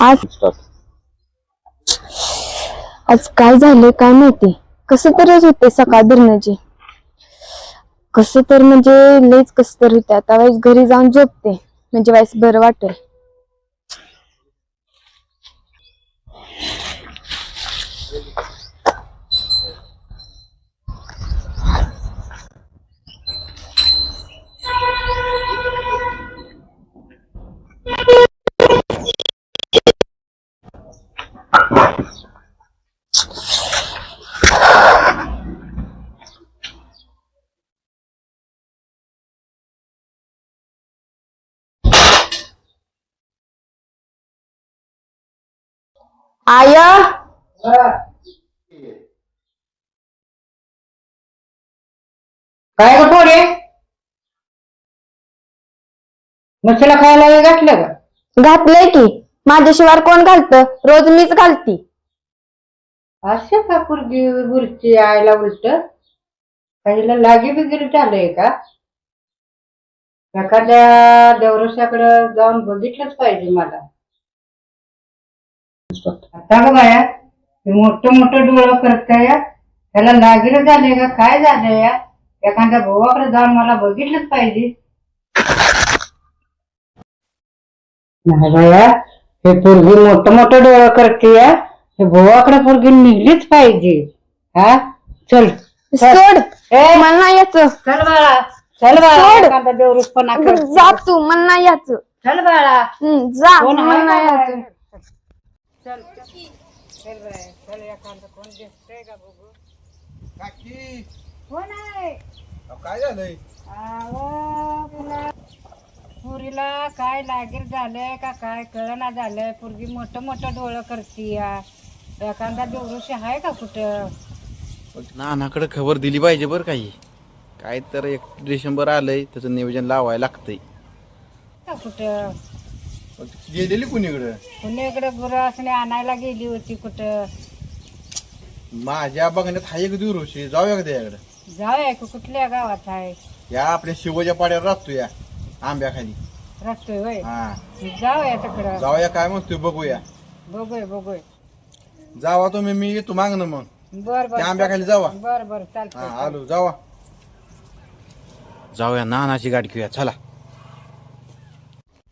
आज आज काय झाले काय माहिती? कसं तरच होते सकाळ धरण्याची कस तर म्हणजे लयच कस तर होते आता वेळेस घरी जाऊन झोपते. म्हणजे वाईस बरं वाटेल. आय काय ग पोरे? मच्छीला खायला हे घातलं का घातलंय की. माझ्याशिवाय कोण घालत? रोज मीच घालती. असे का पुरगी बुरची आयला उलट? काहीला लागी बिगिरी झालंय का? एखाद्या देवरसाकडे जाऊन बघितलंच पाहिजे मला. आता ग बाया ते मोठं मोठं डोळं करत या? त्याला लागीर झाले का? काय झालंय या? एखाद्या भावाकडे जाऊन मला बघितलंच पाहिजे. नाही बाया हे पोरगी मोठं मोठं डोळं करते या. हे भावाकडे पोरगी निघलीच पाहिजे. हा? चल. चल. सोड. ए, मला नाही याचं चल बाळा. चल बाळा. एखादा जा तू मला नाही याचं चल बाळा. हम्म, जा कोण मला नाही याचं? चल. चल बाय चल एखादं कोण दिसतंय का बघू? काकी. कोण आहे? अहो, काय झालंय? अहो, तुला पुरीला काय लागीर झालंय का काय कळना झालंय? पुरगी मोठं मोठं डोळं करती या एखादा देवऋषी आहे का कुठं? नानाकडे खबर दिली पाहिजे बरं काही. काय तर एक डिसेंबर आलंय त्याचं नियोजन लावायला लागतंय. का कुठं? गेलेली कुणीकडं पुण्याकडे गुरु असणे आणायला गेली होती कुठं? माझ्या बघण्यात हा एक दिवशी जाऊया का त्याकडे जाऊया की कुठल्या गावात आहे? या आपल्या शिवच्या पाड्यावर राहतो या आंब्याखाली. रस्ते होय? हा. जाऊया तिकडं. जाऊया काय म्हणतोय बघूया. बघूय बघूय. जावा तुम्ही मी येतो मागणं मग. बर बर त्या आंब्याखाली जावा. बर बर हा चालतंय. आलो जावा. जाऊया नानाची गाडी घेऊया. चला.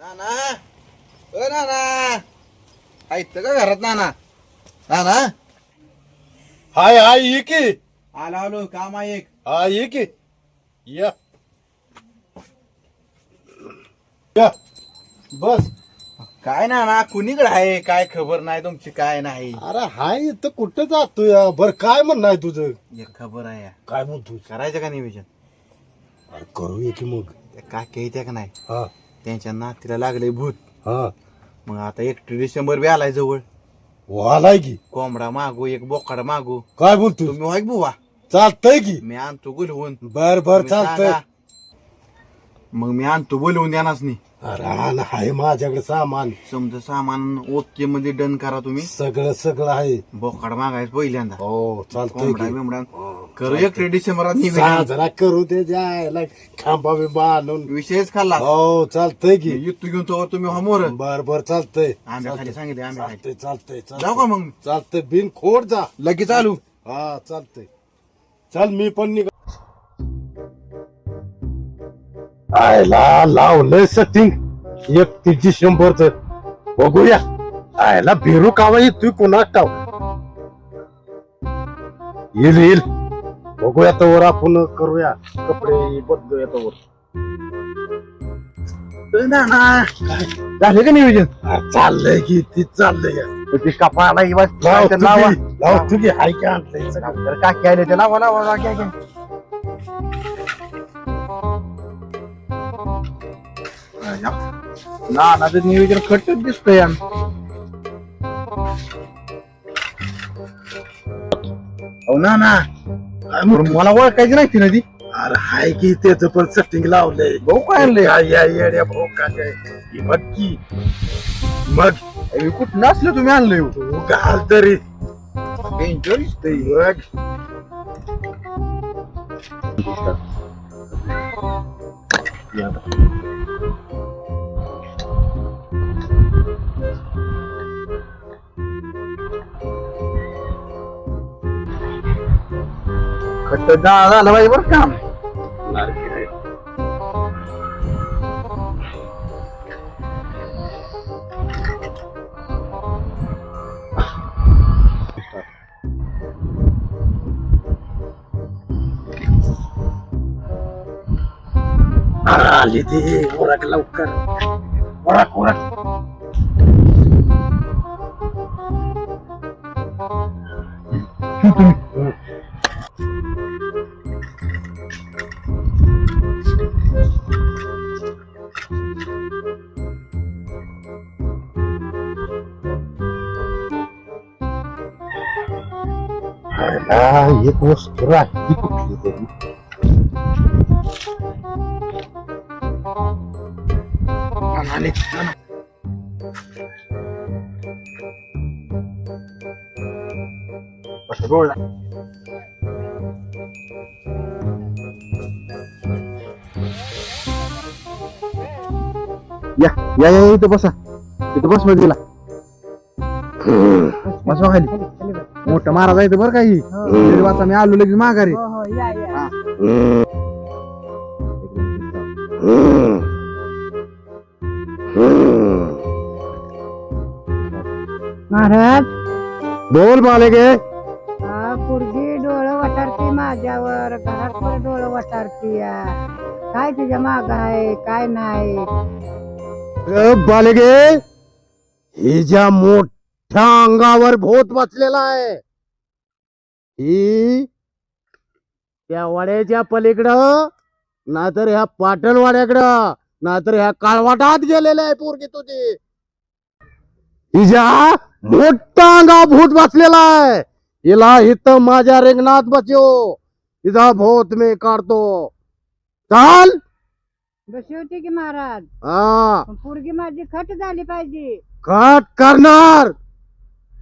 नाना! ओ नाना. ऐकत का घरात नाना? नाना? हाय हाय ये की. आलो आलो काम आहे एक. हा ये की. या. या. बस. काय ना ना कुणीकडे आहे? काय खबर नाही तुमची? काय नाही? अरे हाय इथं कुठं जातो या? बर काय म्हणणं आहे तुझं? एक खबर आहे या. काय म्हणतो करायचं का नियोजन अरे करूया की मग. त्या काकी येत्या का नाही? हा. त्यांच्या नातीला लागले भूत. हा. मग आता एकटी डिसेंबर बी आलाय जवळ. वालाय की. कोंबडा मागू एक बोकाडा मागू. काय म्हणतो तुम्ही व्हाय बुवा? चालतंय की. मी आणतो बोलवून. बर बर तुम्ही चालतंय. सांगा. मग मी आणतो बोलवून देणार नाही. अरे हा ना, आहे माझ्याकडे सामान. समजा सामान ओके मध्ये डन करा तुम्ही. सगळं सगळं आहे. बोकाड मागायचं पहिल्यांदा. हो चालतंय कोंबडा की बिंबडा करू एक डिसेंबरात निवेदन. साजरा करू ते जायला. खांबा बिंबा आणून. विषयच खाल्ला. हो चालतंय की. युद्ध घेऊन तो तुम्ही हमोर बर बर चालतंय. आंब्या खाली सांगितले आंब्या खाली. चालतंय चालतंय जाऊ का मग? चालतंय बिन खोड जा. लगेच चालू हा चालतंय. चल मी पण निघ आयला लावलंय सटिंग एकतीसशे शंभरच. बघूया. आयला बिरू कावा येतोय पुन्हा टाव येईल येईल. बघूया तवर आपण करूया. कपडे बदलूया तवर झाले का नियोजन? चाललंय की ती चाललंय. ते कपाळाला लाव. ते लावा तुझी हाय की आणलंय. तर आले ते लावा लावा काकी आले. ना ना ते नियोजन खटच दिसतंय यार. हो ना ना? मला ओळखायची नाही ती नदी. अरे हाय की त्याच पण सेटिंग लावलंय. भाऊ काय आणलंय? या या येड्या भाऊ काय. ही बघ की मग हे कुठं नसलं तुम्ही आणलंय? हो. घाल तरी. डेंजर दिसतंय मग डाळ झालं पाहिजे बरं काम आली ती ओरख लवकर ओरख ओरख हा, एक वस्तू राहिली कुठली तरी आले रोड या या या इथं बसा इथं बसमध्ये बस खाली मोठं महाराज आहे बरं काही वाजता मी आलो लगेच माघारी. हो हो या या. महाराज. बोल माले गे हा पोरगी डोळं वाटारती माझ्यावर. घरात पण डोळं वाटारती या काय तुझ्या माग आहे? काय नाही? बालगे हिच्या मोठ्या अंगावर भूत बसलेला आहे. ही त्या वाड्याच्या पलीकडं नाहीतर ह्या पाटण वाड्याकडं नाहीतर ह्या काळवाटात गेलेलं आहे पोरगी तुझी. हिच्या मोठा अंगा भूत बसलेला आहे. हिला इथं माझ्या रिंगणात बसव. हिचा भूत मी काढतो. चाल. बशी होती की महाराज? हा. पोरगी माझी खट झाली पाहिजे. कट करणार.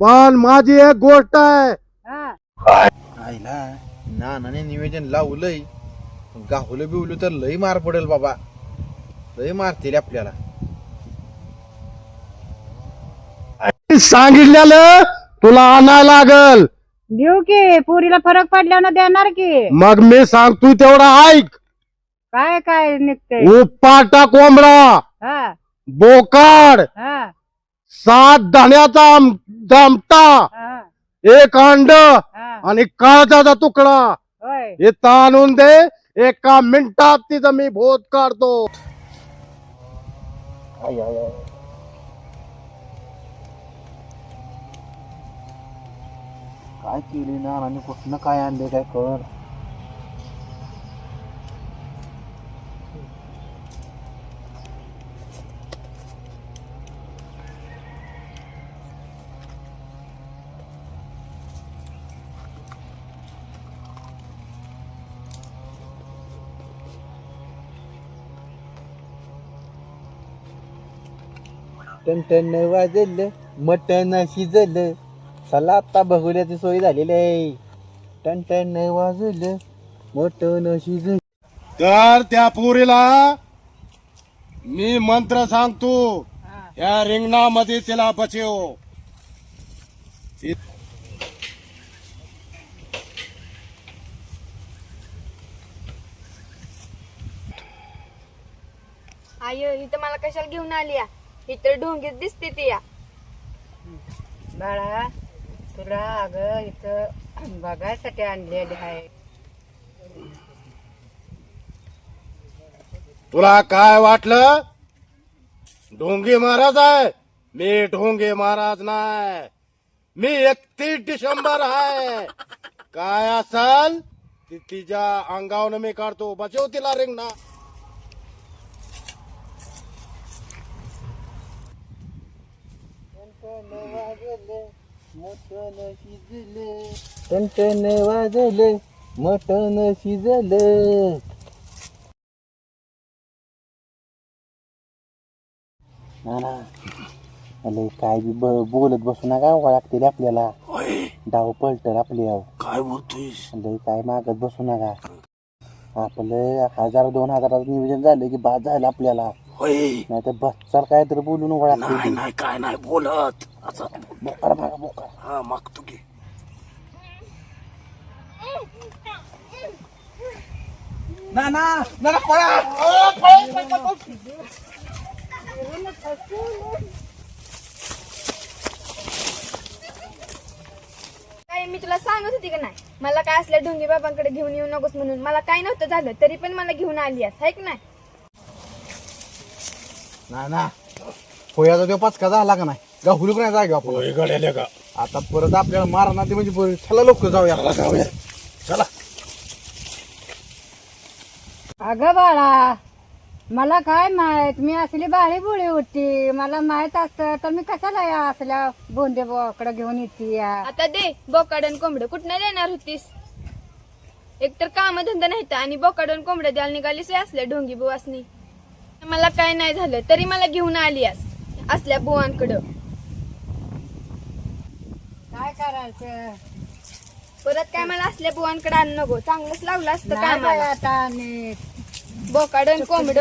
पण माझी एक गोष्ट आहे. हा. आईला नानाने निवेदन लावलंय. गावलं बिवलं तर लय मार पडेल बाबा. लय मारतील आपल्याला. सांगितलेलं तुला आणायला लागल. देऊ की पुरीला फरक पडल्यानं देणार की. मग मी सांगतोय तेवढा ऐक. काय काय निघतंय? उपाटा कोंबडा. हा. बोकाड. हा. सात धान्याचा आम- दामटा हा. एक अंड हा. आणि काळजाचा तुकडा. होय. इथं आणून दे एका मिनिटात तिचं मी भोत काढतो. काय केली नानाने कुठनं काय आणले काय कळ टन वाजलं मटण शिजलं. चला आता बघुल्याची सोय झालेली आहे. टन टन वाजलं मटण शिजलं. तर त्या पोरीला मी मंत्र सांगतो या रिंगणामध्ये तिला बचव. आय इथं मला कशाला घेऊन आली या इतर ढोंगीत दिसते ती या. बाळा तुला अगं इथं बघायसाठी आणलेली आहे. तुला काय वाटलं? ढोंगे महाराज आहे. मी ढोंगे महाराज नाही. मी एकतीस डिसेंबर आहे. काय असल? ती तिच्या अंगावर मी काढतो. बचव तिला रिंगणा. टन वाजलं मटण शिजलं. नाना अरे काय बी ब- बोलत बसू नका लागतील आपल्याला. डाव पलटर आपल्या काय बोलतोयस? लय काय मागत बसू नका. आपलं हजार दोन हजाराचं नियोजन झालं की बाद झालं आपल्याला. होय. नाही तर बच्चार काय तर बोलून नाही नाही काय नाही बोलत. असं बोकार मागा बोकार हा मागतो की. नाना नाना पळा. ओ, पळा, पळा, पळा. काय मी तुला सांगत होती का नाही? मला काय असल्या ढोंगी बाबांकडे घेऊन येऊ नकोस म्हणून. मला काय नव्हतं झालं तरी पण मला घेऊन आली आहेस हाय की नाही? नाना पोयाचा तो पाचका झाला का नाही? गा हुलूक नाही जागा आपण? गड्याले का? आता परत आपल्याला मारणार ते म्हणजे. चला लोक जाऊया. जाऊया. चला. अगं बाळा मला काय माहीत? मी असली बाळी बुळी होती. मला माहीत असतं तर मी कशाला या असल्या बोंदे बोकडं घेऊन येते या आता दे बोकाडन कोंबड. कुठनं देणार होतीस? एकतर काम धंदा नाही तर आणि बोकाडन कोंबड्या द्यायला निघालीस असल्या ढोंगी बुवासनी? मला काय नाही झालं तरी मला घेऊन आली आहेस असल्या बुवांकडं. काय करायचं? परत काय मला असल्या बुवांकडे आणू नको. चांगलंच लावलं असतं काय मला आता बोकाडन कोंबड.